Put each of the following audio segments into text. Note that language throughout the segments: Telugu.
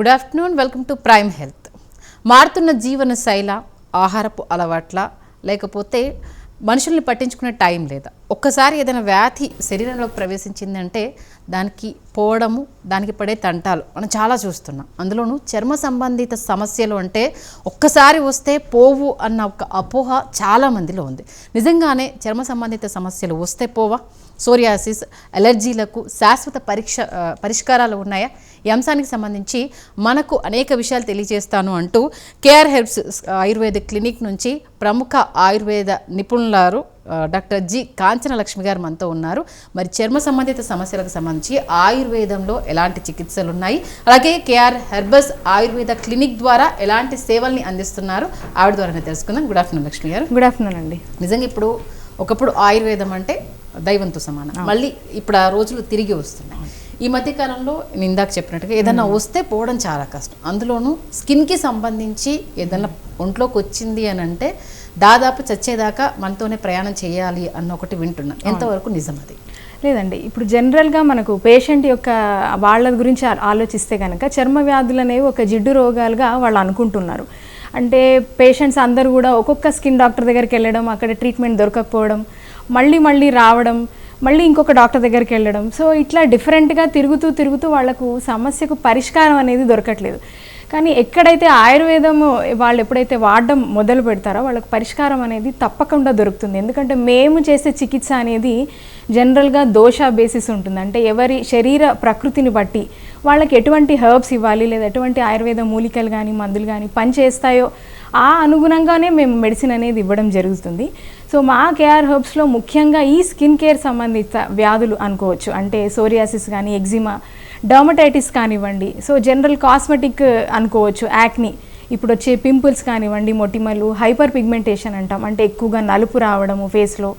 Good afternoon welcome to prime health మారుతున్న జీవన శైల ఆహారపు అలవాట్ల లేకపోతే మనుషుల్ని పట్టించుకునే టైం లేదా? ఒక్కసారి ఏదైనా వ్యాధి శరీరంలోకి ప్రవేశించిందంటే దానికి పోవడము దానికి పడే తంటాలు మనం చాలా చూస్తున్నాం. అందులోనూ చర్మ సంబంధిత సమస్యలు అంటే ఒక్కసారి వస్తే పోవు అన్న ఒక అపోహ చాలా మందిలో ఉంది. నిజంగానే చర్మ సంబంధిత సమస్యలు వస్తే పోవా? సోరియాసిస్ అలర్జీలకు శాశ్వత పరీక్ష పరిష్కారాలు ఉన్నాయా? ఈ అంశానికి సంబంధించి మనకు అనేక విషయాలు తెలియజేస్తాను అంటూ కేఆర్ హెల్ప్స్ ఆయుర్వేద క్లినిక్ నుంచి ప్రముఖ ఆయుర్వేద నిపుణులారు డాక్టర్ జి. కాంచన లక్ష్మి గారు మనతో ఉన్నారు. మరి చర్మ సంబంధిత సమస్యలకు సంబంధించి ఆయుర్వేదంలో ఎలాంటి చికిత్సలు ఉన్నాయి? అలాగే కేఆర్ హెర్బస్ ఆయుర్వేద క్లినిక్ ద్వారా ఎలాంటి సేవల్ని అందిస్తున్నారు? ఆవిడ ద్వారానే తెలుసుకుందాం. గుడ్ ఆఫ్టర్నూన్ లక్ష్మి గారు. గుడ్ ఆఫ్టర్నూన్ అండి. నిజంగా ఇప్పుడు ఒకప్పుడు ఆయుర్వేదం అంటే దైవంతో సమానం. మళ్ళీ ఇప్పుడు ఆ రోజులు తిరిగి వస్తున్నాయి. ఈ మధ్య కాలంలో నేను ఇందాక చెప్పినట్టుగా ఏదైనా వస్తే పోవడం చాలా కష్టం. అందులోనూ స్కిన్కి సంబంధించి ఏదైనా ఒంట్లోకి వచ్చింది అని అంటే దాదాపు చచ్చేదాకా మనతోనే ప్రయాణం చేయాలి అన్న ఒకటి వింటున్నా. ఎంతవరకు నిజం అది? లేదండి. ఇప్పుడు జనరల్గా మనకు పేషెంట్ యొక్క వాళ్ళ గురించి ఆలోచిస్తే కనుక చర్మ వ్యాధులు అనేవి ఒక జిడ్డు రోగాలుగా వాళ్ళు అనుకుంటున్నారు. అంటే పేషెంట్స్ అందరూ కూడా ఒక్కొక్క స్కిన్ డాక్టర్ దగ్గరికి వెళ్ళడం అక్కడ ట్రీట్మెంట్ దొరకకపోవడం మళ్ళీ మళ్ళీ రావడం మళ్ళీ ఇంకొక డాక్టర్ దగ్గరికి వెళ్ళడం. సో ఇట్లా డిఫరెంట్గా తిరుగుతూ తిరుగుతూ వాళ్ళకు సమస్యకు పరిష్కారం అనేది దొరకట్లేదు. కానీ ఎక్కడైతే ఆయుర్వేదము వాళ్ళు ఎప్పుడైతే వాడడం మొదలు పెడతారో వాళ్ళకి పరిష్కారం అనేది తప్పకుండా దొరుకుతుంది. ఎందుకంటే మేము చేసే చికిత్స అనేది జనరల్గా దోష బేసిస్ ఉంటుంది. అంటే ఎవరి శరీర ప్రకృతిని బట్టి వాళ్ళకి ఎటువంటి హెర్బ్స్ ఇవ్వాలి లేదా ఎటువంటి ఆయుర్వేద మూలికలు కానీ మందులు కానీ పనిచేస్తాయో ఆ అనుగుణంగానే మేము మెడిసిన్ అనేది ఇవ్వడం జరుగుతుంది. సో మా కేఆర్ హెర్బ్స్లో ముఖ్యంగా ఈ స్కిన్ కేర్ సంబంధిత వ్యాధులు అనుకోవచ్చు. అంటే సోరియాసిస్ కానీ ఎగ్జిమా డర్మటైటిస్ కానివ్వండి. సో జనరల్ కాస్మెటిక్ అనుకోవచ్చు. యాక్ని ఇప్పుడు వచ్చే పింపుల్స్ కానివ్వండి మొటిమలు హైపర్ పిగ్మెంటేషన్ అంటాం. అంటే ఎక్కువగా నలుపు రావడము ఫేస్లో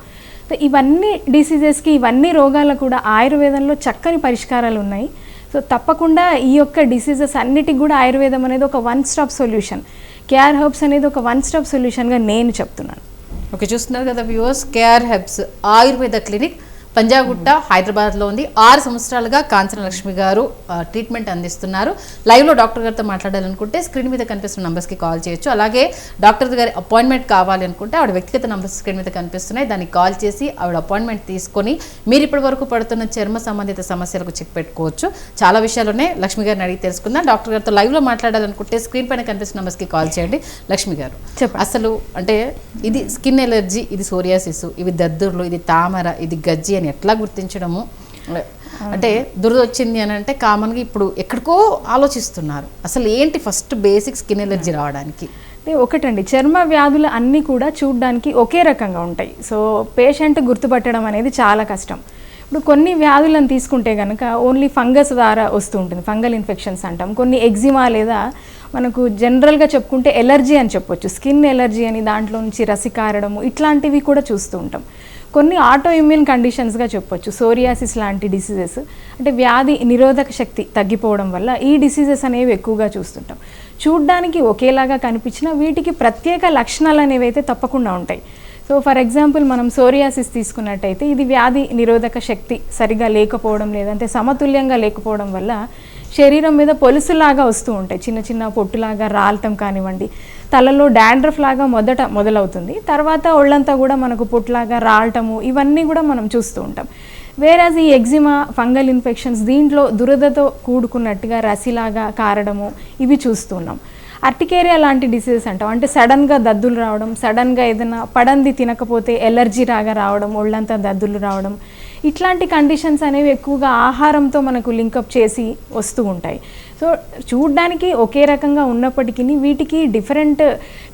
సో ఇవన్నీ డిసీజెస్కి ఇవన్నీ రోగాలకు కూడా ఆయుర్వేదంలో చక్కని పరిష్కారాలు ఉన్నాయి. సో తప్పకుండా ఈ యొక్క డిసీజెస్ అన్నిటికి కూడా ఆయుర్వేదం అనేది ఒక one stop solution KR herbs అనేది ఒక వన్ స్టాప్ సొల్యూషన్గా నేను చెప్తున్నాను. ఓకే చూస్తున్నారు కదా viewers KR herbs Ayurveda clinic Panjagutta హైదరాబాద్లో ఉంది. ఆరు సంవత్సరాలుగా కాంచన లక్ష్మి గారు ట్రీట్మెంట్ అందిస్తున్నారు. లైవ్లో డాక్టర్ గారితో మాట్లాడాలనుకుంటే స్క్రీన్ మీద కనిపిస్తున్న నంబర్స్కి కాల్ చేయొచ్చు. అలాగే డాక్టర్ గారి అపాయింట్మెంట్ కావాలి అనుకుంటే ఆవిడ వ్యక్తిగత నంబర్స్ స్క్రీన్ మీద కనిపిస్తున్నాయి. దానికి కాల్ చేసి ఆవిడ అపాయింట్మెంట్ తీసుకొని మీరు ఇప్పటి వరకు పడుతున్న చర్మ సంబంధిత సమస్యలకు చెక్ పెట్టుకోవచ్చు. చాలా విషయాలు ఉన్నాయి. లక్ష్మి గారిని అడిగి తెలుసుకుందాం. డాక్టర్ గారితో లైవ్లో మాట్లాడాలనుకుంటే స్క్రీన్ పైన కనిపిస్తున్న నంబర్స్కి కాల్ చేయండి. లక్ష్మి గారు. అసలు అంటే ఇది స్కిన్ ఎలర్జీ ఇది సోరియాసిస్ ఇవి దద్దుర్లు ఇది తామర ఇది గజ్జి అని ఎట్లా గుర్తించడము? అంటే దురద వచ్చింది అని అంటే కామన్గా ఇప్పుడు ఎక్కడికో ఆలోచిస్తున్నారు. అసలు ఏంటి ఫస్ట్ బేసిక్ స్కిన్ ఎలర్జీ రావడానికి? అంటే ఒకటండి చర్మ వ్యాధులు అన్నీ కూడా చూడడానికి ఒకే రకంగా ఉంటాయి. సో పేషెంట్ గుర్తుపట్టడం అనేది చాలా కష్టం. ఇప్పుడు కొన్ని వ్యాధులను తీసుకుంటే కనుక ఓన్లీ ఫంగస్ ద్వారా వస్తూ ఉంటుంది. ఫంగల్ ఇన్ఫెక్షన్స్ అంటాం. కొన్ని ఎగ్జిమా లేదా మనకు జనరల్గా చెప్పుకుంటే ఎలర్జీ అని చెప్పొచ్చు. స్కిన్ ఎలర్జీ అని దాంట్లో నుంచి రసి కారడము ఇట్లాంటివి కూడా చూస్తూ ఉంటాం. కొన్ని ఆటో ఇమ్యూన్ కండిషన్స్గా చెప్పొచ్చు. సోరియాసిస్ లాంటి డిసీజెస్ అంటే వ్యాధి నిరోధక శక్తి తగ్గిపోవడం వల్ల ఈ డిసీజెస్ అనేవి ఎక్కువగా చూస్తుంటాం. చూడ్డానికి ఒకేలాగా కనిపించినా వీటికి ప్రత్యేక లక్షణాలు అనేవి అయితే తప్పకుండా ఉంటాయి. సో ఫర్ ఎగ్జాంపుల్ మనం సోరియాసిస్ తీసుకున్నట్టయితే ఇది వ్యాధి నిరోధక శక్తి సరిగా లేకపోవడం లేదంటే సమతుల్యంగా లేకపోవడం వల్ల శరీరం మీద పొలుసులాగా వస్తూ ఉంటాయి. చిన్న చిన్న పొట్టులాగా రాలటం కానివ్వండి తలలో డాండ్రఫ్ లాగా మొదట మొదలవుతుంది. తర్వాత ఒళ్ళంతా కూడా మనకు పుట్లాగా రాలటము ఇవన్నీ కూడా మనం చూస్తూ ఉంటాం. వేరాజ్ ఈ ఎగ్జిమా ఫంగల్ ఇన్ఫెక్షన్స్ దీంట్లో దురదతో కూడుకున్నట్టుగా రసిలాగా కారడము ఇవి చూస్తున్నాం అర్టికేరియా లాంటి డిసీజెస్ అంటాం. అంటే సడన్గా దద్దులు రావడం సడన్గా ఏదైనా పడంది తినకపోతే ఎలర్జీ రాగా రావడం ఒళ్ళంతా దద్దులు రావడం ఇట్లాంటి కండిషన్స్ అనేవి ఎక్కువగా ఆహారంతో మనకు లింకప్ చేసి వస్తూ ఉంటాయి. సో చూడ్డానికి ఒకే రకంగా ఉన్నప్పటికీ వీటికి డిఫరెంట్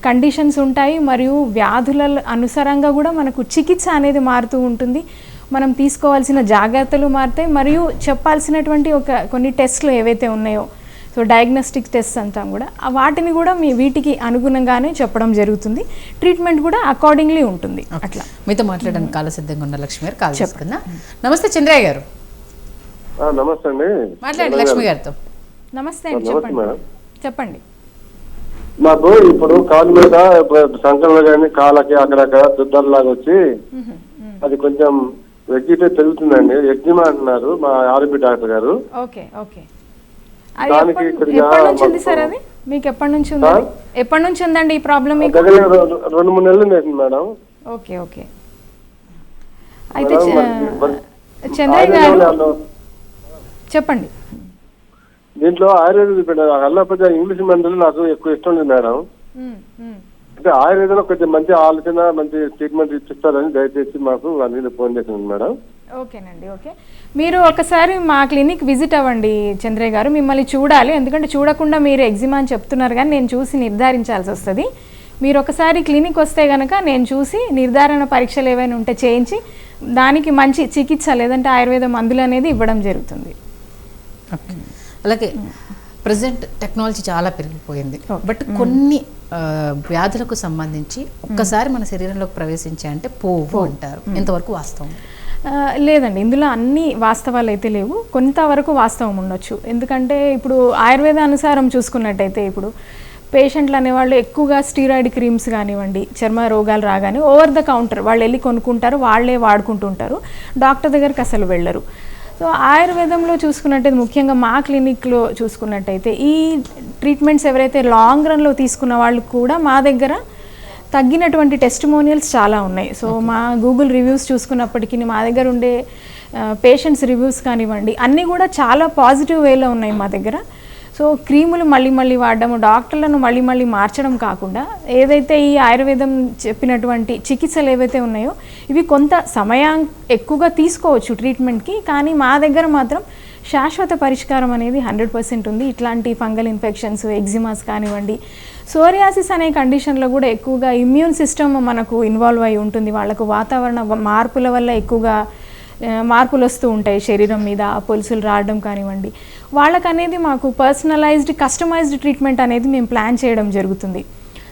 కండిషన్స్ ఉంటాయి మరియు వ్యాధుల అనుసారంగా కూడా మనకు చికిత్స అనేది మారుతూ ఉంటుంది. మనం తీసుకోవాల్సిన జాగ్రత్తలు మారుతాయి మరియు చెప్పాల్సినటువంటి ఒక కొన్ని టెస్ట్లు ఏవైతే ఉన్నాయో సో డయాగ్నోస్టిక్ టెస్ట్ అంటాం కూడా వాటిని కూడా మీ వీటికి అనుగుణంగానే చెప్పడం జరుగుతుంది. ట్రీట్మెంట్ కూడా అకార్డింగ్లీ ఉంటుంది. అట్లా. మీతో మాట్లాడడానికి కాల సిద్ధంగా ఉన్న లక్ష్మి గారు కాల్ నమస్తే చంద్రయ్య గారు. నమస్తే అండి. మాట్లాడండి లక్ష్మి గారితో. నమస్తే అండి చెప్పండి. మేడం. చెప్పండి. మాకు ఇప్పుడు కాలు మీద సంకలంలో కానీ కాళ్ళకి అక్కడక్కడ దుద్దర్లాగా వచ్చి అది కొంచెం వెగ్గితే పెరుగుతుందండి ఎగ్జిమా అంటున్నారు మా ఆర్బి డాక్టర్ గారు. Okay okay. దానికి మాకు- సార్ అది? మీకు ఎప్పటి నుంచి ఉంది? ఎప్పటి నుంచి ఉందండి ఈ ప్రాబ్లం రెండు- మూడు నెలలు మేడం. Okay okay. అయితే మేడం, చ- మరి- మరి చంద్రయ్య గారు చెప్పండి. దీంట్లో ఆయుర్వేద అల్లపతి ఇంగ్లీష్ మందులు నాకు ఎక్కువ ఇష్టం లేదు మేడం. అంటే ఆయుర్వేదంలో కొంచెం మంచి ఆలోచన మంచి ట్రీట్మెంట్ ఇప్పిస్తారని దయచేసి మాకు అందుకని ఫోన్ చేసింది మేడం. ఓకేనండి ఓకే. మీరు ఒకసారి మా క్లినిక్ విజిట్ అవ్వండి చంద్రయ్య గారు. మిమ్మల్ని చూడాలి. ఎందుకంటే చూడకుండా మీరు ఎగ్జిమా అని చెప్తున్నారు కానీ నేను చూసి నిర్ధారించాల్సి వస్తుంది. మీరు ఒకసారి క్లినిక్ వస్తే కనుక నేను చూసి నిర్ధారణ పరీక్షలు ఏవైనా ఉంటే చేయించి దానికి మంచి చికిత్స లేదంటే ఆయుర్వేద మందులు అనేది ఇవ్వడం జరుగుతుంది. ఓకే. అలాగే ప్రజెంట్ టెక్నాలజీ చాలా పెరిగిపోయింది. బట్ కొన్ని వ్యాధులకు సంబంధించి ఒక్కసారి మన శరీరంలోకి ప్రవేశించే అంటే పోవు అంటారు. ఎంతవరకు వాస్తవం? లేదండి. ఇందులో అన్ని వాస్తవాలు అయితే లేవు. కొంతవరకు వాస్తవం ఉండొచ్చు. ఎందుకంటే ఇప్పుడు ఆయుర్వేద అనుసారం చూసుకున్నట్టయితే ఇప్పుడు పేషెంట్లు అనేవాళ్ళు ఎక్కువగా స్టీరాయిడ్ క్రీమ్స్ కానివ్వండి చర్మ రోగాలు రాగానే ఓవర్ ద కౌంటర్ వాళ్ళు వెళ్ళి కొనుక్కుంటారు వాళ్ళే వాడుకుంటుంటారు. డాక్టర్ దగ్గరికి అసలు వెళ్ళరు. సో ఆయుర్వేదంలో చూసుకున్నట్టయితే ముఖ్యంగా మా క్లినిక్లో చూసుకున్నట్టయితే ఈ ట్రీట్మెంట్స్ ఎవరైతే లాంగ్ రన్లో తీసుకున్న వాళ్ళు కూడా మా దగ్గర తగ్గినటువంటి టెస్టిమోనియల్స్ చాలా ఉన్నాయి. సో మా గూగుల్ రివ్యూస్ చూసుకున్నప్పటికీ మా దగ్గర ఉండే పేషెంట్స్ రివ్యూస్ కానివ్వండి అన్నీ కూడా చాలా పాజిటివ్ వేలో ఉన్నాయి మా దగ్గర. సో క్రీములు మళ్ళీ మళ్ళీ వాడడం డాక్టర్లను మళ్ళీ మళ్ళీ మార్చడం కాకుండా ఏదైతే ఈ ఆయుర్వేదం చెప్పినటువంటి చికిత్సలు ఏవైతే ఉన్నాయో ఇవి కొంత సమయం ఎక్కువగా తీసుకోవచ్చు ట్రీట్మెంట్కి కానీ మా దగ్గర మాత్రం శాశ్వత పరిష్కారం అనేది హండ్రెడ్ పర్సెంట్ ఉంది. ఇట్లాంటి ఫంగల్ ఇన్ఫెక్షన్స్ ఎగ్జిమాస్ కానివ్వండి సోరియాసిస్ అనే కండిషన్లో కూడా ఎక్కువగా ఇమ్యూన్ సిస్టమ్ మనకు ఇన్వాల్వ్ అయి ఉంటుంది. వాళ్ళకు వాతావరణ మార్పుల వల్ల ఎక్కువగా మార్పులు వస్తూ ఉంటాయి శరీరం మీద పొలుసులు రావడం కానివ్వండి. వాళ్ళకనేది మాకు పర్సనలైజ్డ్ కస్టమైజ్డ్ ట్రీట్మెంట్ అనేది మేము ప్లాన్ చేయడం జరుగుతుంది.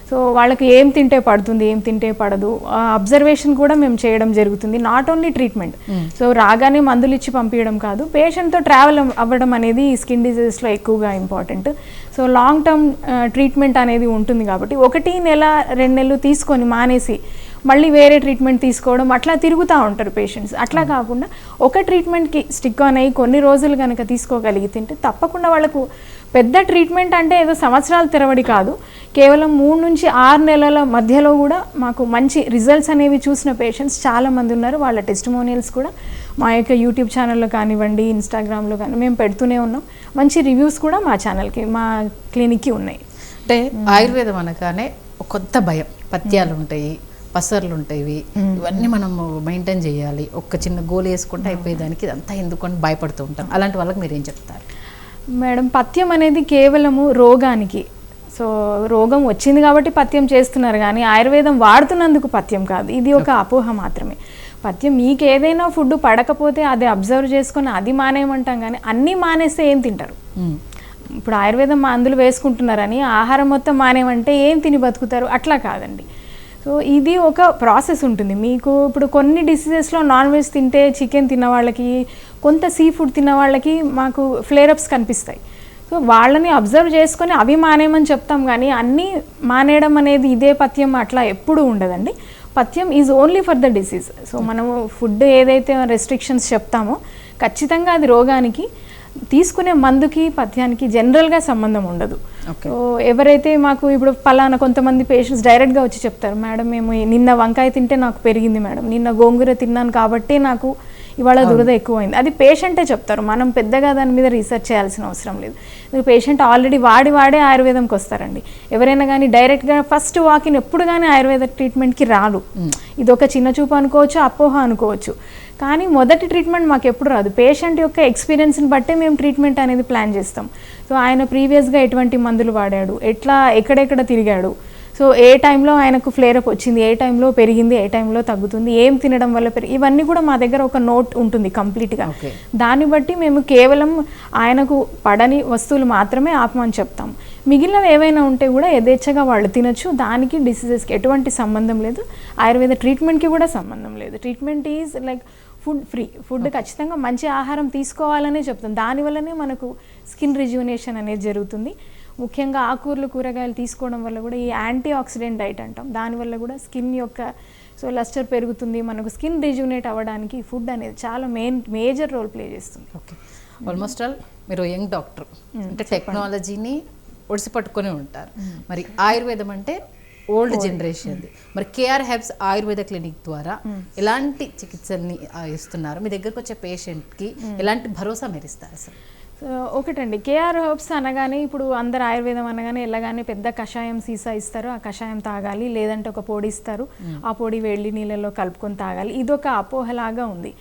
సో వాళ్ళకి ఏం తింటే పడుతుంది ఏం తింటే పడదు అబ్జర్వేషన్ కూడా మేము చేయడం జరుగుతుంది నాట్ ఓన్లీ ట్రీట్మెంట్ సో రాగానే మందులు ఇచ్చి పంపించడం కాదు పేషెంట్తో ట్రావెల్ అవ్వడం అనేది స్కిన్ డిజీజెస్లో ఎక్కువగా important so long term treatment అనేది ఉంటుంది కాబట్టి ఒకటి నెల రెండు నెలలు తీసుకొని మానేసి మళ్ళీ వేరే ట్రీట్మెంట్ తీసుకోవడం అట్లా తిరుగుతూ ఉంటారు పేషెంట్స్ అట్లా కాకుండా ఒక ట్రీట్మెంట్కి స్టిక్ ఆన్ అయ్యి కొన్ని రోజులు కనుక తీసుకోగలిగితే తప్పకుండా వాళ్ళకు పెద్ద ట్రీట్మెంట్ అంటే ఏదో సంవత్సరాల తెరవడి కాదు. కేవలం మూడు నుంచి ఆరు నెలల మధ్యలో కూడా మాకు మంచి రిజల్ట్స్ అనేవి చూసిన పేషెంట్స్ చాలామంది ఉన్నారు. వాళ్ళ టెస్టిమోనియల్స్ కూడా మా యొక్క యూట్యూబ్ ఛానల్లో కానివ్వండి ఇన్స్టాగ్రామ్లో కానీ మేము పెడుతూనే ఉన్నాం. మంచి రివ్యూస్ కూడా మా ఛానల్కి మా క్లినిక్కి ఉన్నాయి. అంటే ఆయుర్వేదం అనగానే ఒక కొత్త భయం. పత్యాలు ఉంటాయి పసర్లు ఉంటాయి. ఇవన్నీ మనం మెయింటైన్ చేయాలి. ఒక్క చిన్న గోలు వేసుకుంటే అయిపోయేదానికి ఇదంతా ఎందుకని భయపడుతూ ఉంటాం. అలాంటి వాళ్ళకి మీరు ఏం చెప్తారు? మేడం పథ్యం అనేది కేవలము రోగానికి సో రోగం వచ్చింది కాబట్టి పథ్యం చేస్తున్నారు కానీ ఆయుర్వేదం వాడుతున్నందుకు పథ్యం కాదు. ఇది ఒక అపోహ మాత్రమే. పథ్యం మీకు ఏదైనా ఫుడ్ పడకపోతే అది అబ్జర్వ్ చేసుకొని అది మానేయమంటాం కానీ అన్నీ మానేస్తే ఏం తింటారు? మ్మ్. ఇప్పుడు ఆయుర్వేదం మందులు వేసుకుంటున్నారని ఆహారం మొత్తం మానేమంటే ఏం తిని బతుకుతారు? అట్లా కాదండి. సో ఇది ఒక ప్రాసెస్ ఉంటుంది. మీకు ఇప్పుడు కొన్ని డిసీజెస్లో నాన్ వెజ్ తింటే చికెన్ తిన్న వాళ్ళకి కొంత సీ ఫుడ్ తిన్న వాళ్ళకి మాకు ఫ్లేరప్స్ కనిపిస్తాయి. సో వాళ్ళని అబ్జర్వ్ చేసుకొని అవి మానేయమని చెప్తాం కానీ అన్నీ మానేయడం అనేది ఇదే పథ్యం అట్లా ఎప్పుడూ ఉండదండి. పథ్యం is only for the disease so మనము ఫుడ్ ఏదైతే రెస్ట్రిక్షన్స్ చెప్తామో ఖచ్చితంగా అది రోగానికి తీసుకునే మందుకి పథ్యానికి జనరల్గా సంబంధం ఉండదు. సో ఎవరైతే మాకు ఇప్పుడు పలానా కొంతమంది పేషెంట్స్ డైరెక్ట్గా వచ్చి చెప్తారు మేడం మేము నిన్న వంకాయ తింటే నాకు పెరిగింది మేడం నిన్న గోంగూర తిన్నాను కాబట్టి నాకు ఇవాళ దురద ఎక్కువైంది. అది పేషెంటే చెప్తారు. మనం పెద్దగా దాని మీద రీసెర్చ్ చేయాల్సిన అవసరం లేదు. పేషెంట్ ఆల్రెడీ వాడి వాడే ఆయుర్వేదంకి వస్తారండి. ఎవరైనా కానీ డైరెక్ట్గా ఫస్ట్ వాకిన్ ఎప్పుడు కానీ ఆయుర్వేద ట్రీట్మెంట్కి రాదు. ఇది ఒక చిన్న చూపు అనుకోవచ్చు అపోహ అనుకోవచ్చు. కానీ మొదటి ట్రీట్మెంట్ మాకు ఎప్పుడు రాదు. పేషెంట్ యొక్క ఎక్స్పీరియన్స్ని బట్టే మేము ట్రీట్మెంట్ అనేది ప్లాన్ చేస్తాం. సో ఆయన ప్రీవియస్గా ఎటువంటి మందులు వాడాడు ఎట్లా ఎక్కడెక్కడ తిరిగాడు సో ఏ టైంలో ఆయనకు ఫ్లేరప్ వచ్చింది ఏ టైంలో పెరిగింది ఏ టైంలో తగ్గుతుంది ఏం తినడం వల్ల పెరిగి ఇవన్నీ కూడా మా దగ్గర ఒక నోట్ ఉంటుంది కంప్లీట్గా. దాన్ని బట్టి మేము కేవలం ఆయనకు పడని వస్తువులు మాత్రమే ఆపమని చెప్తాం. మిగిలినవి ఏవైనా ఉంటే కూడా యథేచ్ఛగా వాళ్ళు తినొచ్చు. దానికి డిసీజెస్కి ఎటువంటి సంబంధం లేదు. ఆయుర్వేద ట్రీట్మెంట్కి కూడా సంబంధం లేదు. Treatment is like food free food ఖచ్చితంగా మంచి ఆహారం తీసుకోవాలనే చెప్తాం. దానివల్లనే మనకు స్కిన్ రిజ్యూనేషన్ అనేది జరుగుతుంది. ముఖ్యంగా ఆకూరలు కూరగాయలు తీసుకోవడం వల్ల కూడా ఈ యాంటీ ఆక్సిడెంట్ డైట్ అంటాం. దానివల్ల కూడా స్కిన్ యొక్క సో లస్టర్ పెరుగుతుంది మనకు స్కిన్ రిజ్యూనేట్ అవ్వడానికి ఫుడ్ అనేది చాలా మెయిన్ మేజర్ రోల్ ప్లే చేస్తుంది. ఓకే. ఆల్మోస్ట్ ఆల్ మీరు యంగ్ డాక్టర్. అంటే టెక్నాలజీని ఒడిసి పట్టుకొని ఉంటారు. మరి ఆయుర్వేదం అంటే ఓల్డ్ జనరేషన్ మరి కేఆర్ హెబ్స్ ఆయుర్వేద క్లినిక్ ద్వారా ఎలాంటి చికిత్సల్ని ఆ, ఇస్తున్నారు? మీ దగ్గరకు వచ్చే పేషెంట్కి ఎలాంటి భరోసా మీరు ఇస్తారు అసలు? ఒకటండి. కేఆర్ హర్బ్స్ అనగానే ఇప్పుడు అందరు ఆయుర్వేదం అనగానే వెళ్ళగానే పెద్ద కషాయం సీసా ఇస్తారు. ఆ కషాయం తాగాలి. లేదంటే ఒక పొడి ఇస్తారు. ఆ పొడి వేడి నీళ్ళలో కలుపుకొని తాగాలి. ఇదొక అపోహలాగా ఉంది.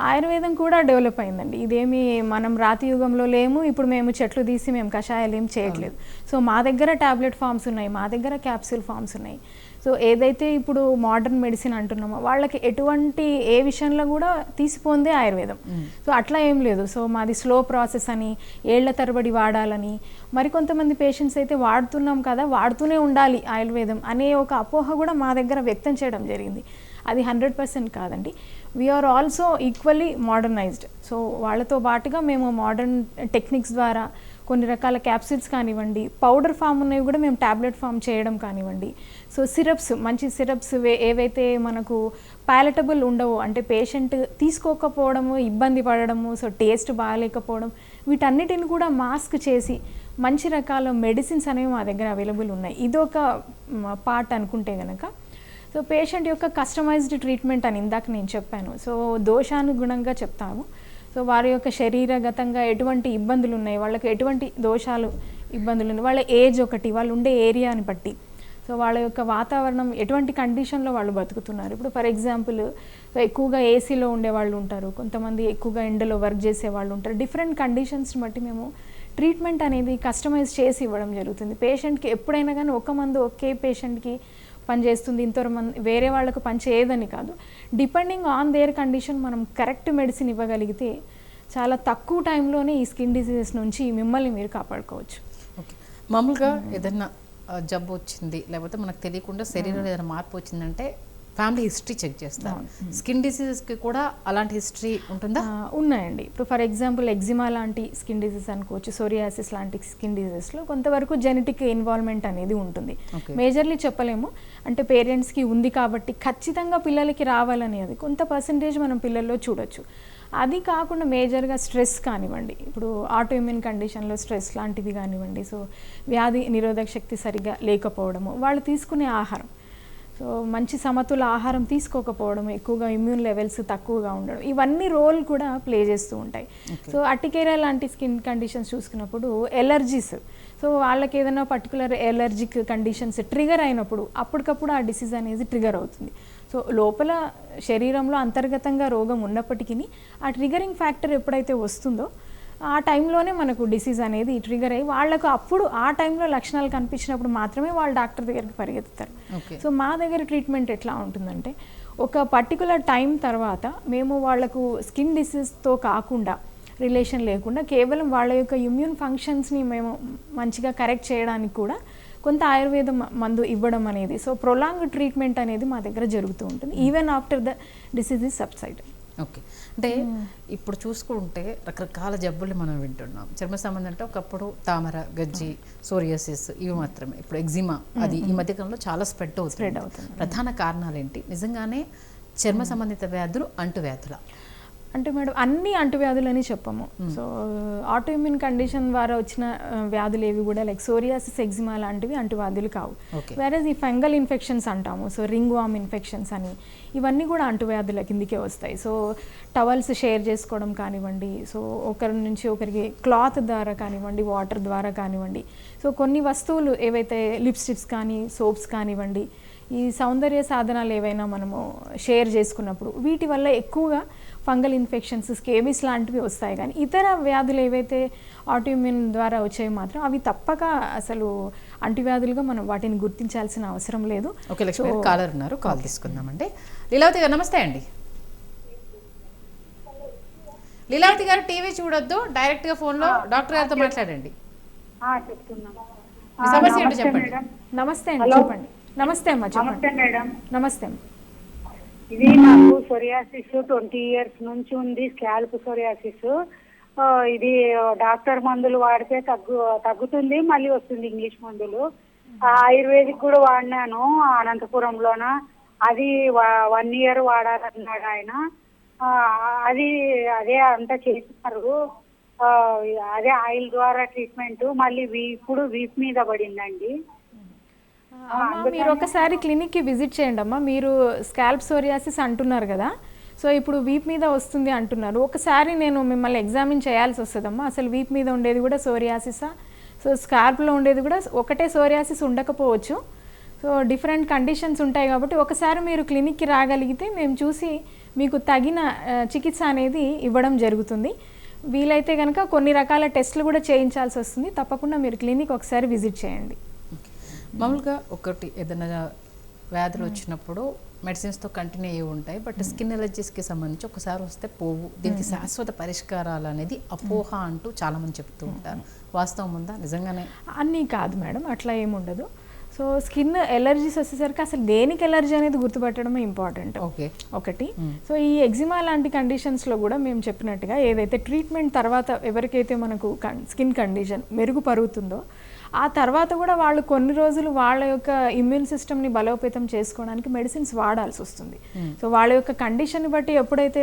ఆయుర్వేదం కూడా డెవలప్ అయిందండి. ఇదేమి మనం రాతి యుగంలో లేము. ఇప్పుడు మేము చెట్లు తీసి మేము కషాయాలు ఏం చేయట్లేదు. సో మా దగ్గర టాబ్లెట్ ఫామ్స్ ఉన్నాయి. మా దగ్గర క్యాప్సూల్ ఫామ్స్ ఉన్నాయి. సో ఏదైతే ఇప్పుడు మోడర్న్ మెడిసిన్ అంటున్నామో వాళ్ళకి ఎటువంటి ఏ విషయంలో కూడా తీసిపోందే ఆయుర్వేదం. సో అట్లా ఏం లేదు. సో మాది స్లో ప్రాసెస్ అని ఏళ్ళ తరబడి వాడాలని మరికొంతమంది పేషెంట్స్ అయితే వాడుతున్నాం కదా వాడుతూనే ఉండాలి ఆయుర్వేదం అనే ఒక అపోహ కూడా మా దగ్గర వ్యక్తం చేయడం జరిగింది. అది హండ్రెడ్ పర్సెంట్ కాదండి. We're also equally modernised so వాళ్ళతో పాటుగా మేము మోడర్న్ టెక్నిక్స్ ద్వారా కొన్ని రకాల క్యాప్సిల్స్ కానివ్వండి పౌడర్ ఫామ్ ఉన్నవి కూడా మేము టాబ్లెట్ ఫామ్ చేయడం కానివ్వండి సో సిరప్స్ మంచి సిరప్స్ ఏవైతే మనకు ప్యాలటబుల్ ఉండవో అంటే పేషెంట్ తీసుకోకపోవడము ఇబ్బంది పడడము సో టేస్ట్ బాగాలేకపోవడం వీటన్నిటిని కూడా మాస్క్ చేసి మంచి రకాల మెడిసిన్స్ అనేవి మా దగ్గర అవైలబుల్ ఉన్నాయి. ఇదొక పార్ట్ అనుకుంటే కనుక సో పేషెంట్ యొక్క కస్టమైజ్డ్ ట్రీట్మెంట్ అని ఇందాక నేను చెప్పాను. సో దోషానుగుణంగా చెప్తాము. సో వారి యొక్క శరీరగతంగా ఎటువంటి ఇబ్బందులు ఉన్నాయి వాళ్ళకి ఎటువంటి దోషాలు ఇబ్బందులు ఉన్నాయి వాళ్ళ ఏజ్ ఒకటి వాళ్ళు ఉండే ఏరియాని బట్టి. సో వాళ్ళ యొక్క వాతావరణం ఎటువంటి కండిషన్లో వాళ్ళు బతుకుతున్నారు? ఇప్పుడు ఫర్ ఎగ్జాంపుల్ ఎక్కువగా ఏసీలో ఉండే వాళ్ళు ఉంటారు కొంతమంది ఎక్కువగా ఎండలో వర్క్ చేసే వాళ్ళు ఉంటారు. డిఫరెంట్ కండిషన్స్ని బట్టి మేము ట్రీట్మెంట్ అనేది కస్టమైజ్ చేసి ఇవ్వడం జరుగుతుంది. పేషెంట్కి ఎప్పుడైనా కానీ ఒక మందు ఒకే పేషెంట్కి పనిచేస్తుంది. ఇంతవరకు మంది వేరే వాళ్ళకు పని చేయదని కాదు. డిపెండింగ్ ఆన్ దేర్ కండిషన్ మనం కరెక్ట్ మెడిసిన్ ఇవ్వగలిగితే చాలా తక్కువ టైంలోనే ఈ స్కిన్ డిసీజెస్ నుంచి మిమ్మల్ని మీరు కాపాడుకోవచ్చు. ఓకే. మామూలుగా ఏదన్నా జబ్బు వచ్చింది లేకపోతే మనకు తెలియకుండా శరీరంలో ఏదైనా మార్పు వచ్చిందంటే ఫ్యామిలీ హిస్టరీ చెక్ చేస్తారు. స్కిన్ డిసీజెస్కి కూడా అలాంటి హిస్టరీ ఉంటుందా? ఉన్నాయండి. ఇప్పుడు ఫర్ ఎగ్జాంపుల్ ఎగ్జిమా లాంటి స్కిన్ డిసీజ్ అనుకోవచ్చు సోరియాసిస్ లాంటి స్కిన్ డిసీజెస్లో కొంతవరకు జెనెటిక్ ఇన్వాల్వ్మెంట్ అనేది ఉంటుంది. మేజర్లీ చెప్పలేము. అంటే పేరెంట్స్కి ఉంది కాబట్టి ఖచ్చితంగా పిల్లలకి రావాలనేది కొంత పర్సంటేజ్ మనం పిల్లల్లో చూడొచ్చు. అది కాకుండా మేజర్గా స్ట్రెస్ కానివ్వండి. ఇప్పుడు ఆటో ఇమ్యూన్ కండిషన్లో స్ట్రెస్ లాంటిది కానివ్వండి. సో వ్యాధి నిరోధక శక్తి సరిగా లేకపోవడము వాళ్ళు తీసుకునే ఆహారం. సో మంచి సమతుల ఆహారం తీసుకోకపోవడం ఎక్కువగా ఇమ్యూన్ లెవెల్స్ తక్కువగా ఉండడం ఇవన్నీ రోల్ కూడా ప్లే చేస్తూ ఉంటాయి. సో అటికేరియా లాంటి స్కిన్ కండిషన్స్ చూసుకున్నప్పుడు ఎలర్జీస్ సో వాళ్ళకి ఏదైనా పర్టికులర్ ఎలర్జిక్ కండిషన్స్ ట్రిగర్ అయినప్పుడు అప్పటికప్పుడు ఆ డిసీజ్ అనేది ట్రిగర్ అవుతుంది. సో లోపల శరీరంలో అంతర్గతంగా రోగం ఉన్నప్పటికీ ఆ ట్రిగరింగ్ ఫ్యాక్టర్ ఎప్పుడైతే వస్తుందో ఆ టైంలోనే మనకు డిసీజ్ అనేది ట్రిగర్ అయ్యి వాళ్ళకు అప్పుడు ఆ టైంలో లక్షణాలు కనిపించినప్పుడు మాత్రమే వాళ్ళు డాక్టర్ దగ్గరికి పరిగెత్తుతారు. సో మా దగ్గర ట్రీట్మెంట్ ఎట్లా ఉంటుందంటే ఒక పర్టికులర్ టైం తర్వాత మేము వాళ్ళకు స్కిన్ డిసీజ్తో కాకుండా రిలేషన్ లేకుండా కేవలం వాళ్ళ యొక్క ఇమ్యూన్ ఫంక్షన్స్ని మేము మంచిగా కరెక్ట్ చేయడానికి కూడా కొంత ఆయుర్వేద మందు ఇవ్వడం అనేది సో ప్రొలాంగ్ ట్రీట్మెంట్ అనేది మా దగ్గర జరుగుతూ ఉంటుంది. Even after the disease is subside okay. అంటే ఇప్పుడు చూసుకుంటే రకరకాల జబ్బులు మనం వింటున్నాం. చర్మ సంబంధం అంటే ఒకప్పుడు తామర గజ్జి సోరియాసిస్ ఇవి మాత్రమే. ఇప్పుడు ఎగ్జిమా అది ఈ మధ్య కాలంలో చాలా స్ప్రెడ్ అవుతుంది. ప్రధాన కారణాలు ఏంటి నిజంగానే చర్మ సంబంధిత వ్యాధులు అంటువ్యాధుల. అంటే మేడం అన్ని అంటువ్యాధులని చెప్పము. సో ఆటోఇమ్యూన్ కండిషన్ ద్వారా వచ్చిన వ్యాధులు ఏవి కూడా లైక్ సోరియాసిస్ ఎగ్జిమా లాంటివి అంటువ్యాధులు కావు. Okay. వేరే ఈ ఫంగల్ ఇన్ఫెక్షన్స్ అంటాము. సో రింగ్ వామ్ ఇన్ఫెక్షన్స్ అని. ఇవన్నీ కూడా అంటువ్యాధుల కిందికే వస్తాయి. సో టవల్స్ షేర్ చేసుకోవడం కానివ్వండి. సో ఒకరి నుంచి ఒకరికి క్లాత్ ద్వారా కానివ్వండి వాటర్ ద్వారా కానివ్వండి. సో కొన్ని వస్తువులు ఏవైతే లిప్స్టిక్స్ కానీ సోప్స్ కానివ్వండి ఈ సౌందర్య సాధనాలు ఏవైనా మనము షేర్ చేసుకున్నప్పుడు వీటి వల్ల ఎక్కువగా ఫంగల్ ఇన్ఫెక్షన్స్ స్కేబీస్ లాంటివి వస్తాయి. కానీ ఇతర వ్యాధులు ఏవైతే ఆటోఇమ్యూన్ ద్వారా వచ్చేవి మాత్రం అవి తప్పక అసలు అంటువ్యాధులుగా మనం వాటిని గుర్తించాల్సిన అవసరం లేదు. ఓకే లక్ష్మి కాలర్ ఉన్నారు. కాల్ తీసుకుందామండి. లీలావతి గారు నమస్తే అండి. లీలావతి గారు టీవీ చూడొద్దు. డైరెక్ట్గా ఫోన్లో డాక్టర్ గారితో మాట్లాడండి. సమస్య ఏంటో నమస్తే చెప్పండి. నమస్తే అండి. చెప్పండి. నమస్తే అమ్మా నమస్తే చెప్పండి మేడం. నమస్తే అమ్మ. ఇది నాకు సొరియాసిస్ ట్వంటీ ఇయర్స్ నుంచి ఉంది స్కాల్ప్ సొరియాసిస్ ఇది డాక్టర్ మందులు వాడితే తగ్గు తగ్గుతుంది మళ్ళీ వస్తుంది ఇంగ్లీష్ మందులు. ఆ, ఆయుర్వేదిక్ కూడా వాడినాను అనంతపురంలోన. అది వన్ ఇయర్ వాడాలన్నాడు ఆయన. అది అదే అంతా చేస్తున్నారు అదే ఆయిల్ ద్వారా ట్రీట్మెంట్ మళ్ళీ ఇప్పుడు వీప్ మీద పడిందండి. అమ్మా మీరు ఒకసారి క్లినిక్కి విజిట్ చేయండి అమ్మా. మీరు స్కాల్ప్ సోరియాసిస్ అంటున్నారు కదా. సో ఇప్పుడు వీప్ మీద వస్తుంది అంటున్నారు. ఒకసారి నేను మిమ్మల్ని ఎగ్జామిన్ చేయాల్సి వస్తుందమ్మా. అసలు వీప్ మీద ఉండేది కూడా సోరియాసిసా? సో స్కాల్ప్లో ఉండేది కూడా ఒకటే సోరియాసిస్ ఉండకపోవచ్చు. సో డిఫరెంట్ కండిషన్స్ ఉంటాయి కాబట్టి ఒకసారి మీరు క్లినిక్కి రాగలిగితే మేము చూసి మీకు తగిన చికిత్స అనేది ఇవ్వడం జరుగుతుంది. వీలైతే కనుక కొన్ని రకాల టెస్టులు కూడా చేయించాల్సి వస్తుంది. తప్పకుండా మీరు క్లినిక్ ఒకసారి విజిట్ చేయండి. మామూలుగా ఒకటి ఏదైనా వ్యాధులు వచ్చినప్పుడు మెడిసిన్స్తో కంటిన్యూ అయ్యి ఉంటాయి. బట్ స్కిన్ ఎలర్జీస్కి సంబంధించి ఒకసారి వస్తే పోవు. దీనికి శాశ్వత పరిష్కారాలు అనేది అపోహ అంటూ చాలామంది చెప్తూ ఉంటారు. వాస్తవం ఉందా? నిజంగానే? అన్నీ కాదు మేడం. అట్లా ఏముండదు సో స్కిన్ ఎలర్జీస్ వచ్చేసరికి అసలు దేనికి ఎలర్జీ అనేది గుర్తుపట్టడమే ఇంపార్టెంట్. ఓకే. ఒకటి. సో ఈ ఎగ్జిమా లాంటి కండిషన్స్లో కూడా మేము చెప్పినట్టుగా ఏదైతే ట్రీట్మెంట్ తర్వాత ఎవరికైతే మనకు స్కిన్ కండిషన్ మెరుగుపరుగుతుందో ఆ తర్వాత కూడా వాళ్ళు కొన్ని రోజులు వాళ్ళ యొక్క ఇమ్యూన్ సిస్టమ్ని బలోపేతం చేసుకోవడానికి మెడిసిన్స్ వాడాల్సి వస్తుంది. సో వాళ్ళ యొక్క కండిషన్ని బట్టి ఎప్పుడైతే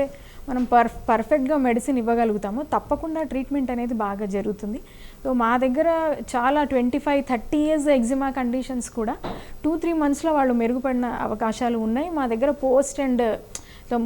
మనం పర్ పర్ఫెక్ట్గా మెడిసిన్ ఇవ్వగలుగుతామో తప్పకుండా ట్రీట్మెంట్ అనేది బాగా జరుగుతుంది. సో మా దగ్గర చాలా twenty five thirty years eczema conditions కూడా టూ త్రీ మంత్స్లో వాళ్ళు మెరుగుపడిన అవకాశాలు ఉన్నాయి. మా దగ్గర పోస్ట్ అండ్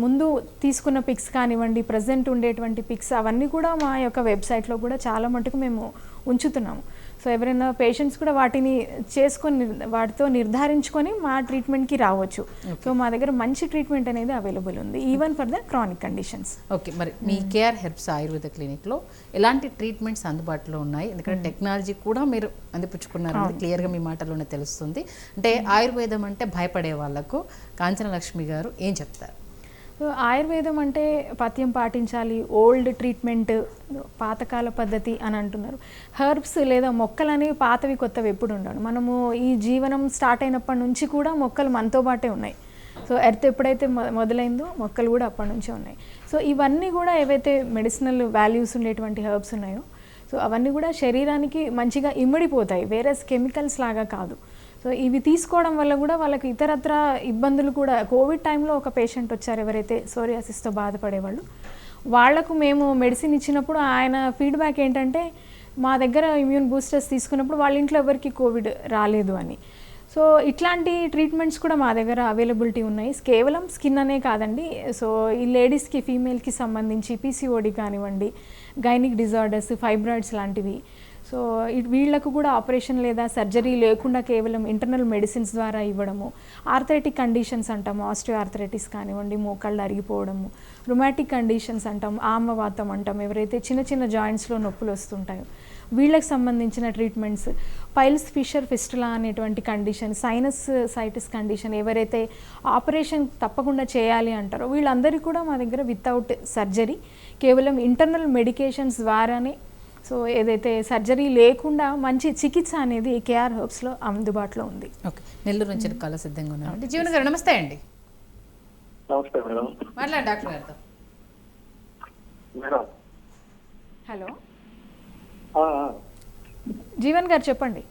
ముందు తీసుకున్న పిక్స్ కానివ్వండి ప్రజెంట్ ఉండేటువంటి పిక్స్ అవన్నీ కూడా మా యొక్క వెబ్సైట్లో కూడా చాలా మటుకు మేము ఉంచుతున్నాము. సో ఎవరైనా పేషెంట్స్ కూడా వాటిని చేసుకొని వాటితో నిర్ధారించుకొని మా ట్రీట్మెంట్కి రావచ్చు. సో మా దగ్గర మంచి ట్రీట్మెంట్ అనేది అవైలబుల్ ఉంది. Even for the chronic conditions okay మరి మీ కేఆర్ హెర్బ్స్ ఆయుర్వేద క్లినిక్లో ఎలాంటి ట్రీట్మెంట్స్ అందుబాటులో ఉన్నాయి? ఎందుకంటే టెక్నాలజీ కూడా మీరు అందిపుచ్చుకున్నారు క్లియర్గా మీ మాటల్లోనే తెలుస్తుంది. అంటే ఆయుర్వేదం అంటే భయపడే వాళ్ళకు కాంచన లక్ష్మి గారు ఏం చెప్తారు? ఆయుర్వేదం అంటే పథ్యం పాటించాలి ఓల్డ్ ట్రీట్మెంట్ పాతకాల పద్ధతి అని అంటున్నారు. హెర్బ్స్ లేదా మొక్కలు అనేవి పాతవి కొత్తవి ఎప్పుడు ఉండవు. మనము ఈ జీవనం స్టార్ట్ అయినప్పటి నుంచి కూడా మొక్కలు మనతో పాటే ఉన్నాయి. సో ఎర్త్ ఎప్పుడైతే మొ- మొదలైందో మొక్కలు కూడా అప్పటి నుంచే ఉన్నాయి. సో ఇవన్నీ కూడా ఏవైతే మెడిసినల్ వాల్యూస్ ఉండేటువంటి హెర్బ్స్ ఉన్నాయో సో అవన్నీ కూడా శరీరానికి మంచిగా ఇమ్మడిపోతాయి వేరే కెమికల్స్ లాగా కాదు. సో ఇవి తీసుకోవడం వల్ల కూడా వాళ్ళకి ఇతరత్ర ఇబ్బందులు కూడా కోవిడ్ టైంలో ఒక పేషెంట్ వచ్చారు ఎవరైతే సోరియాసిస్తో బాధపడేవాళ్ళు వాళ్ళకు మేము మెడిసిన్ ఇచ్చినప్పుడు ఆయన ఫీడ్బ్యాక్ ఏంటంటే మా దగ్గర ఇమ్యూన్ బూస్టర్స్ తీసుకున్నప్పుడు వాళ్ళ ఇంట్లో ఎవరికి కోవిడ్ రాలేదు అని. సో ఇట్లాంటి ట్రీట్మెంట్స్ కూడా మా దగ్గర అవైలబిలిటీ ఉన్నాయి. కేవలం స్కిన్ అనే కాదండి. సో ఈ లేడీస్కి ఫీమేల్కి సంబంధించి పీసీఓడి కానివ్వండి గైనిక్ డిజార్డర్స్ ఫైబ్రాయిడ్స్ లాంటివి సో వీళ్ళకు కూడా ఆపరేషన్ లేదా సర్జరీ లేకుండా కేవలం ఇంటర్నల్ మెడిసిన్స్ ద్వారా ఇవ్వడము ఆర్థరైటిక్ కండిషన్స్ అంటాము ఆస్టియో ఆర్థరైటిస్ కానివ్వండి మోకాళ్ళు అరిగిపోవడము రొమాటిక్ కండిషన్స్ అంటాం ఆమవాతం అంటాం ఎవరైతే చిన్న చిన్న జాయింట్స్లో నొప్పులు వస్తుంటాయో వీళ్ళకి సంబంధించిన ట్రీట్మెంట్స్ పైల్స్ ఫిషర్ ఫిస్టులా అనేటువంటి కండిషన్ సైనస్ సైటిస్ కండిషన్ ఎవరైతే ఆపరేషన్ తప్పకుండా చేయాలి అంటారో వీళ్ళందరికీ కూడా మా దగ్గర వితౌట్ సర్జరీ కేవలం ఇంటర్నల్ మెడికేషన్స్ ద్వారానే సో ఏదైతే సర్జరీ లేకుండా మంచి చికిత్స అనేది కేఆర్ హెర్బ్స్లో అందుబాటులో ఉంది. ఓకే. నెల్లూరు నుంచి కాల సిద్ధంగా ఉన్నారండి జీవన్ గారు నమస్తే అండి. నమస్తే మేడం. మాట్లాడు డాక్టర్ గారితో. మేడం. హలో. ఆ, జీవన్ గారు చెప్పండి.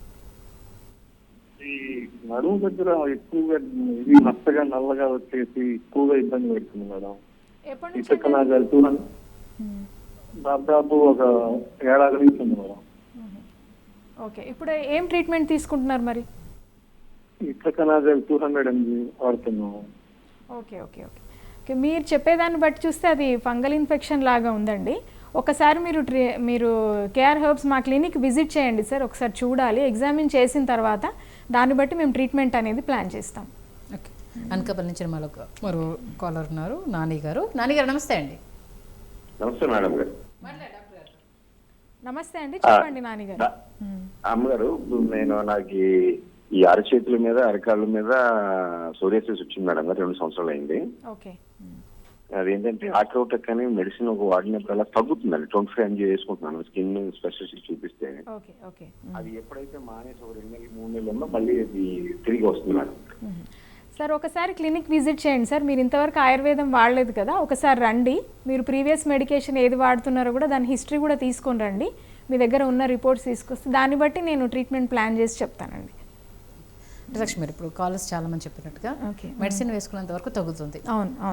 ఈ నడుము దగ్గర ఎక్కువగా ఇది నచ్చగా నల్లగా వచ్చేసి ఎక్కువగా ఇబ్బంది పెడుతుంది మేడం. ఎప్పటి నుంచి దాదాపు ఒక ఏడాది నుంచి ఉంది మేడం. ఓకే. ఇప్పుడు ఏం ట్రీట్మెంట్ తీసుకుంటున్నారు మరి? నాగాలు టూ హండ్రెడ్ ఎంజీ వాడుతున్నాము ఓకే ఓకే ఓకే. ఓకే మీరు చెప్పేదాన్ని బట్టి చూస్తే అది ఫంగల్ ఇన్ఫెక్షన్ లాగా ఉందండి. ఒకసారి మీరు ట్రీ మీరు కేఆర్ హెర్బ్స్ మా క్లినిక్ విజిట్ చేయండి సార్ ఒకసారి చూడాలి. ఎగ్జామిన్ చేసిన తర్వాత దాన్ని బట్టి మేము ట్రీట్మెంట్ అనేది ప్లాన్ చేస్తాం. ఓకే. అనకాపల్లి నుంచి మరొక మరో కాలర్ ఉన్నారు నాని గారు. నాని గారు నమస్తే అండి. నమస్తే మేడం గారు. నమస్తే అండి చెప్పండి నాన్నగారు నా- అమ్మగారు ఇప్పుడు నేను నాకు ఈ- అరచేతుల మీద అరకాళ్ళ మీద సోరియాసిస్ వచ్చింది మేడం గారు రెండు సంవత్సరాలు అయింది. ఓకే. అదేంటంటే ఆక్రోటెక్ అని మెడిసిన్ ఒక వాడినప్పుడల్లా తగ్గుతుందండి. ట్వంటీ ఫైవ్ ఎంజీ వేసుకుంటున్నాను. స్కిన్ స్పెషలిస్ట్ చూపిస్తే. Okay okay. అది ఎప్పుడైతే మానేసి ఒక రెండు నెలలు మూడు నెలలు మళ్ళీ అది తిరిగి వస్తుంది మేడం. సార్ ఒకసారి క్లినిక్ విజిట్ చేయండి సార్. మీరు ఇంతవరకు ఆయుర్వేదం వాడలేదు కదా. ఒకసారి రండి. మీరు ప్రీవియస్ మెడికేషన్ ఏది వాడుతున్నారో కూడా దాని హిస్టరీ కూడా తీసుకొని రండి. మీ దగ్గర ఉన్న రిపోర్ట్స్ తీసుకొస్తే దాన్ని బట్టి నేను ట్రీట్మెంట్ ప్లాన్ చేసి చెప్తానండి. లక్ష్మి ఇప్పుడు కాలర్స్ చాలా మంది చెప్పినట్టుగా. మెడిసిన్ వేసుకున్నంత వరకు తగ్గుతుంది.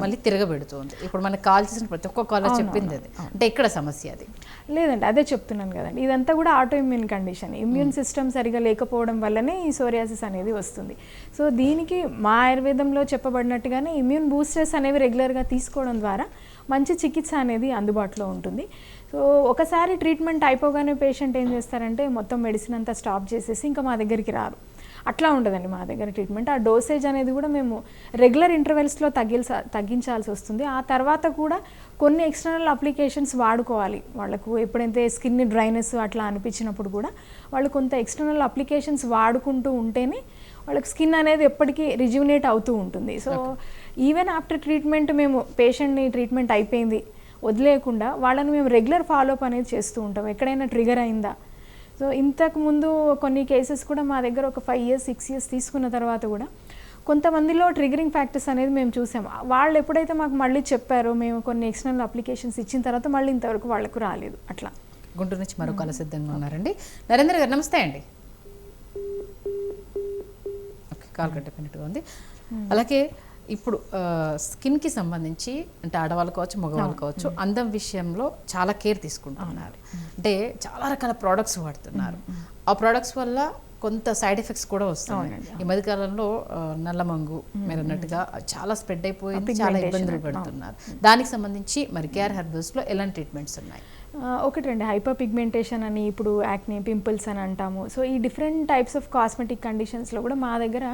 మళ్ళీ తిరగబెడుతుంది. ఇప్పుడు మనకు కాల్ చేసిన ప్రతి ఒక్క కాలర్ చెప్పింది అది. అంటే ఇక్కడ సమస్య అది? లేదండి అదే చెప్తున్నాను కదండి. ఇదంతా కూడా autoimmune condition immune system సరిగా లేకపోవడం వల్లనే ఈ సోరియాసిస్ అనేది వస్తుంది. సో దీనికి మా ఆయుర్వేదంలో చెప్పబడినట్టుగానే ఇమ్యూన్ బూస్టర్స్ అనేవి రెగ్యులర్గా తీసుకోవడం ద్వారా మంచి చికిత్స అనేది అందుబాటులో ఉంటుంది. సో ఒకసారి ట్రీట్మెంట్ అయిపోగానే పేషెంట్ ఏం చేస్తారంటే మొత్తం మెడిసిన్ అంతా స్టాప్ చేసేసి ఇంకా మా దగ్గరికి రారు. అట్లా ఉండదండి మా దగ్గర ట్రీట్మెంట్ ఆ డోసేజ్ అనేది కూడా మేము రెగ్యులర్ ఇంటర్వెల్స్లో తగ్గిల్సా తగ్గించాల్సి వస్తుంది. ఆ తర్వాత కూడా కొన్ని ఎక్స్టర్నల్ అప్లికేషన్స్ వాడుకోవాలి. వాళ్ళకు ఎప్పుడైతే స్కిన్ డ్రైనెస్ అట్లా అనిపించినప్పుడు కూడా వాళ్ళు కొంత ఎక్స్టర్నల్ అప్లికేషన్స్ వాడుకుంటూ ఉంటేనే వాళ్ళకి స్కిన్ అనేది ఎప్పటికీ రిజ్యునేట్ అవుతూ ఉంటుంది. సో ఈవెన్ ఆఫ్టర్ ట్రీట్మెంట్ మేము పేషెంట్ని ట్రీట్మెంట్ అయిపోయింది. వదిలేయకుండా వాళ్ళని మేము రెగ్యులర్ ఫాలోఅప్ అనేది చేస్తూ ఉంటాం. ఎక్కడైనా ట్రిగర్ అయిందా? సో ఇంతకు ముందు కొన్ని కేసెస్ కూడా మా దగ్గర ఒక ఫైవ్ ఇయర్స్ సిక్స్ ఇయర్స్ తీసుకున్న తర్వాత కూడా కొంతమందిలో ట్రిగరింగ్ ఫ్యాక్టర్స్ అనేది మేము చూసాం. వాళ్ళు ఎప్పుడైతే మాకు మళ్ళీ చెప్పారో మేము కొన్ని ఎక్స్టర్నల్ అప్లికేషన్స్ ఇచ్చిన తర్వాత మళ్ళీ ఇంతవరకు వాళ్ళకు రాలేదు. అట్లా. గుంటూరు నుంచి మరో కాల సిద్ధంగా ఉన్నారండి. నరేంద్ర గారు నమస్తే అండి. ఓకే కాల్ కట్టిపోయినట్టుగా ఉంది. అలాగే ఇప్పుడు స్కిన్కి సంబంధించి అంటే ఆడవాళ్ళు కావచ్చు మగవాళ్ళు కావచ్చు అందం విషయంలో చాలా కేర్ తీసుకుంటున్నారు. అంటే చాలా రకాల ప్రోడక్ట్స్ వాడుతున్నారు. ఆ ప్రోడక్ట్స్ వల్ల కొంత సైడ్ ఎఫెక్ట్స్ కూడా వస్తున్నాయి. ఈ మధ్యకాలంలో నల్లమంగు మీరు అన్నట్టుగా చాలా స్ప్రెడ్ అయిపోయింది చాలా ఇబ్బందులు పడుతున్నారు. దానికి సంబంధించి మరి కేఆర్ హెర్బల్స్లో ఎలాంటి ట్రీట్మెంట్స్ ఉన్నాయి? ఆ, ఒకటండి హైపర్ పిగ్మెంటేషన్ అని ఇప్పుడు యాక్నే పింపుల్స్ అని అంటాము. సో ఈ డిఫరెంట్ టైప్స్ ఆఫ్ కాస్మెటిక్ కండిషన్స్లో కూడా మా దగ్గర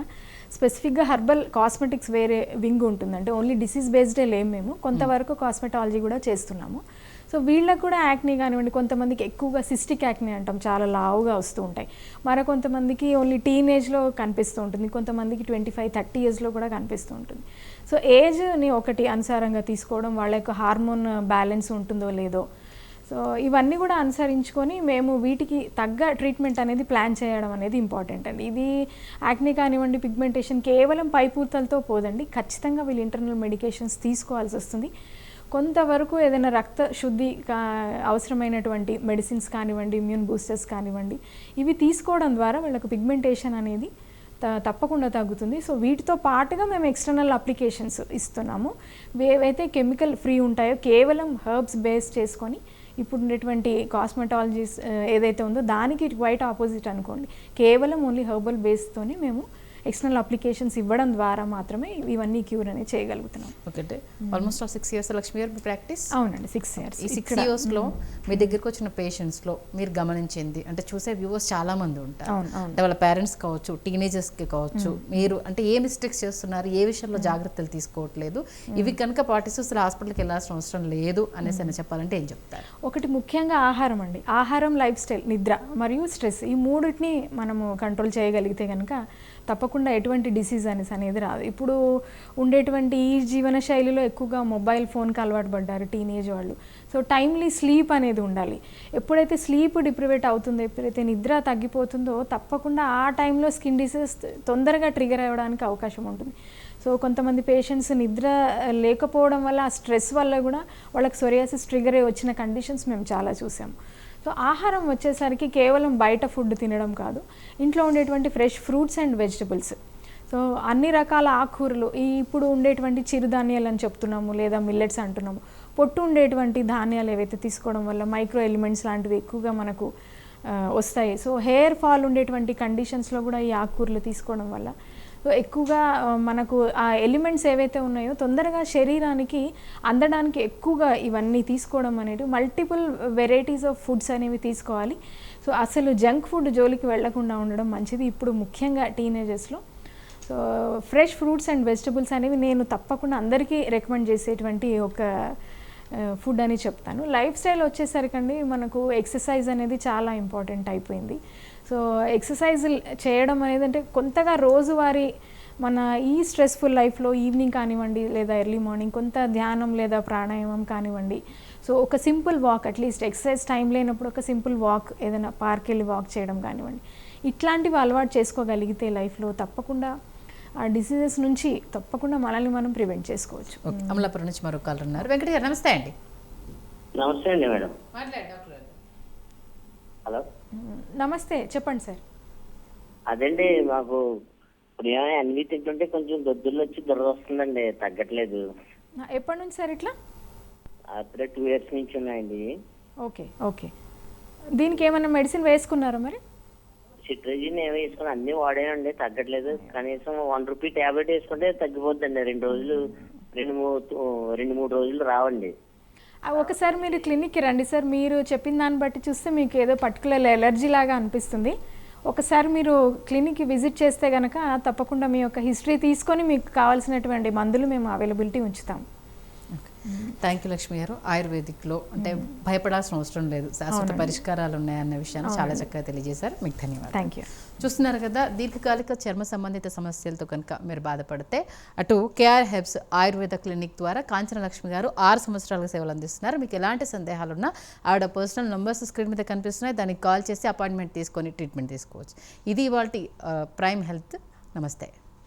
స్పెసిఫిక్గా హర్బల్ కాస్మెటిక్స్ వేరే వింగ్ ఉంటుంది. అంటే ఓన్లీ డిసీజ్ బేస్డే లేము మేము. కొంతవరకు కాస్మెటాలజీ కూడా చేస్తున్నాము. సో వీళ్ళకు కూడా యాక్నీ కానివ్వండి కొంతమందికి ఎక్కువగా సిస్టిక్ యాక్నీ అంటాం. చాలా లావుగా వస్తూ ఉంటాయి. మరి కొంతమందికి ఓన్లీ టీనేజ్లో కనిపిస్తూ ఉంటుంది. కొంతమందికి ట్వంటీ ఫైవ్ థర్టీ ఇయర్స్లో కూడా కనిపిస్తూ ఉంటుంది. సో ఏజ్ని ఒకటి అనుసారంగా తీసుకోవడం వాళ్ళ యొక్క హార్మోన్ బ్యాలెన్స్ ఉంటుందో లేదో సో ఇవన్నీ కూడా అనుసరించుకొని మేము వీటికి తగ్గ ట్రీట్మెంట్ అనేది ప్లాన్ చేయడం అనేది ఇంపార్టెంట్ అండి. ఇది యాక్ని కానివ్వండి పిగ్మెంటేషన్ కేవలం పైపూతలతో పోదండి. ఖచ్చితంగా వీళ్ళు ఇంటర్నల్ మెడికేషన్స్ తీసుకోవాల్సి వస్తుంది. కొంతవరకు ఏదైనా రక్త శుద్ధి కా అవసరమైనటువంటి మెడిసిన్స్ కానివ్వండి ఇమ్యూన్ బూస్టర్స్ కానివ్వండి ఇవి తీసుకోవడం ద్వారా వీళ్ళకు పిగ్మెంటేషన్ అనేది త- తప్పకుండా తగ్గుతుంది. సో వీటితో పాటుగా మేము ఎక్స్టర్నల్ అప్లికేషన్స్ ఇస్తున్నాము. ఏవైతే కెమికల్ ఫ్రీ ఉంటాయో కేవలం హర్బ్స్ బేస్ చేసుకొని ఇప్పుడు ఉండేటువంటి కాస్మెటాలజీస్ uh, ఏదైతే ఉందో దానికి క్వైట్ ఆపోజిట్ అనుకోండి. కేవలం ఓన్లీ హర్బల్ బేస్తోనే మేము ఎక్స్టర్నల్ అప్లికేషన్స్ ఇవ్వడం ద్వారా మాత్రమే ఇవన్నీ క్యూర్ అనేది చేయగలుగుతున్నాం. Okay almost six years Lakshmi గారు ప్రాక్టీస్? అవునండి సిక్స్ ఇయర్స్ ఈ సిక్స్ ఇయర్స్లో మీ దగ్గరకు వచ్చిన పేషెంట్స్లో మీరు గమనించింది అంటే చూసే వ్యూవర్స్ చాలా మంది ఉంటారు. అంటే వాళ్ళ పేరెంట్స్ కావచ్చు టీనేజర్స్కి కావచ్చు మీరు అంటే ఏ మిస్టేక్స్ చేస్తున్నారు ఏ విషయంలో జాగ్రత్తలు తీసుకోవట్లేదు ఇవి కనుక పాటిస్తూ అసలు హాస్పిటల్కి వెళ్ళాల్సిన అవసరం లేదు అనేసి అని చెప్పాలంటే ఏం చెప్తారు? ఒకటి ముఖ్యంగా ఆహారం అండి. ఆహారం లైఫ్ స్టైల్ నిద్ర మరియు స్ట్రెస్ ఈ మూడింటిని మనము కంట్రోల్ చేయగలిగితే కనుక తప్పకుండా ఎటువంటి డిసీజ్ అనేసి అనేది రాదు. ఇప్పుడు ఉండేటువంటి ఈ జీవన శైలిలో ఎక్కువగా మొబైల్ ఫోన్కి అలవాటు పడ్డారు టీనేజ్ వాళ్ళు. సో టైమ్లీ స్లీప్ అనేది ఉండాలి. ఎప్పుడైతే స్లీప్ డిప్రివేట్ అవుతుందో ఎప్పుడైతే నిద్ర తగ్గిపోతుందో తప్పకుండా ఆ టైంలో స్కిన్ డిసీజ్ తొందరగా ట్రిగర్ అవ్వడానికి అవకాశం ఉంటుంది. సో కొంతమంది పేషెంట్స్ నిద్ర లేకపోవడం వల్ల ఆ స్ట్రెస్ వల్ల కూడా వాళ్ళకి సొరియాసిస్ ట్రిగర్ అయ్యి వచ్చిన కండిషన్స్ మేము చాలా చూసాము సో ఆహారం వచ్చేసరికి కేవలం బయట ఫుడ్ తినడం కాదు. ఇంట్లో ఉండేటువంటి fresh fruits and vegetables. So అన్ని రకాల ఆకుకూరలు ఈ ఇప్పుడు ఉండేటువంటి చిరుధాన్యాలు అని చెప్తున్నాము లేదా మిల్లెట్స్ అంటున్నాము. పొట్టు ఉండేటువంటి ధాన్యాలు ఏవైతే తీసుకోవడం వల్ల మైక్రో ఎలిమెంట్స్ లాంటివి ఎక్కువగా మనకు వస్తాయి. సో హెయిర్ ఫాల్ ఉండేటువంటి కండిషన్స్లో కూడా ఈ ఆకుకూరలు తీసుకోవడం వల్ల సో ఎక్కువగా మనకు ఆ ఎలిమెంట్స్ ఏవైతే ఉన్నాయో తొందరగా శరీరానికి అందడానికి ఎక్కువగా ఇవన్నీ తీసుకోవడం అనేది మల్టిపుల్ వెరైటీస్ ఆఫ్ ఫుడ్స్ అనేవి తీసుకోవాలి. సో అసలు జంక్ ఫుడ్ జోలికి వెళ్ళకుండా ఉండడం మంచిది ఇప్పుడు ముఖ్యంగా టీనేజర్స్లో. So fresh fruits and vegetables అనేవి నేను తప్పకుండా అందరికీ రికమెండ్ చేసేటువంటి ఒక ఫుడ్ అని చెప్తాను. లైఫ్ స్టైల్ వచ్చేసరికండి మనకు ఎక్సర్సైజ్ అనేది చాలా ఇంపార్టెంట్ అయిపోయింది. సో ఎక్సర్సైజ్ చేయడం అనేది అంటే కొంతగా రోజువారీ మన ఈ స్ట్రెస్ఫుల్ లైఫ్లో ఈవినింగ్ కానివ్వండి లేదా ఎర్లీ మార్నింగ్ కొంత ధ్యానం లేదా ప్రాణాయామం కానివ్వండి. సో ఒక simple walk at least exercise time లేనప్పుడు ఒక సింపుల్ వాక్ ఏదైనా పార్క్ వెళ్ళి వాక్ చేయడం కానివ్వండి. ఇట్లాంటివి అలవాటు చేసుకోగలిగితే లైఫ్లో తప్పకుండా ఆ డిసీజెస్ నుంచి తప్పకుండా మనల్ని మనం ప్రివెంట్ చేసుకోవచ్చు. ఓకే. అమలాపురం నుంచి మరో కాలర్ ఉన్నారు. వెంకట గారు నమస్తే అండి. నమస్తే అండి మేడం. మాట్లాడండి డాక్టర్ గారు. హలో. నమస్తే చెప్పండి సార్. అదండి మాకు ఇప్పుడు అన్ని తింటుంటే కొంచెం దొద్దులు వచ్చి దురద వస్తుందండి తగ్గట్లేదు. ఎప్పటి నుంచి సార్ ఇట్లా? అప్పుడే టూ ఇయర్స్ నుంచి ఉన్నాయండి. Okay okay. దీనికి ఏమైనా మెడిసిన్ వేసుకున్నారా మరి? సిట్రజిన్ ఏమో వేసుకుని అన్ని వాడానండి తగ్గట్లేదు. కనీసం వన్ రూపీ టాబ్లెట్ వేసుకుంటే తగ్గిపోద్దండి రెండు రోజులు రెండు మూడు రెండు మూడు రోజులు రావండి. ఒకసారి మీరు క్లినిక్కి రండి సార్. మీరు చెప్పిన దాన్ని బట్టి చూస్తే మీకు ఏదో పర్టికులర్ ఎలర్జీ లాగా అనిపిస్తుంది. ఒకసారి మీరు క్లినిక్కి విజిట్ చేస్తే కనుక తప్పకుండా మీ యొక్క హిస్టరీ తీసుకొని మీకు కావాల్సినటువంటి మందులు మేము అవైలబిలిటీ ఉంచుతాం. థ్యాంక్ యూ లక్ష్మి గారు. ఆయుర్వేదిక్లో అంటే భయపడాల్సిన అవసరం లేదు. శాశ్వత పరిష్కారాలు ఉన్నాయన్న విషయాన్ని చాలా చక్కగా తెలియజేశారు. మీకు ధన్యవాదాలు. Thank you. చూస్తున్నారు కదా దీర్ఘకాలిక చర్మ సంబంధిత సమస్యలతో కనుక మీరు బాధపడితే అటు కేఆర్ హెబ్స్ ఆయుర్వేద క్లినిక్ ద్వారా కాంచన లక్ష్మి గారు ఆరు సంవత్సరాలుగా సేవలు అందిస్తున్నారు. మీకు ఎలాంటి సందేహాలు ఉన్నా ఆవిడ పర్సనల్ నంబర్స్ స్క్రీన్ మీద కనిపిస్తున్నాయి. దానికి కాల్ చేసి అపాయింట్మెంట్ తీసుకొని ట్రీట్మెంట్ తీసుకోవచ్చు. ఇది ఇవాళ ప్రైమ్ హెల్త్. నమస్తే.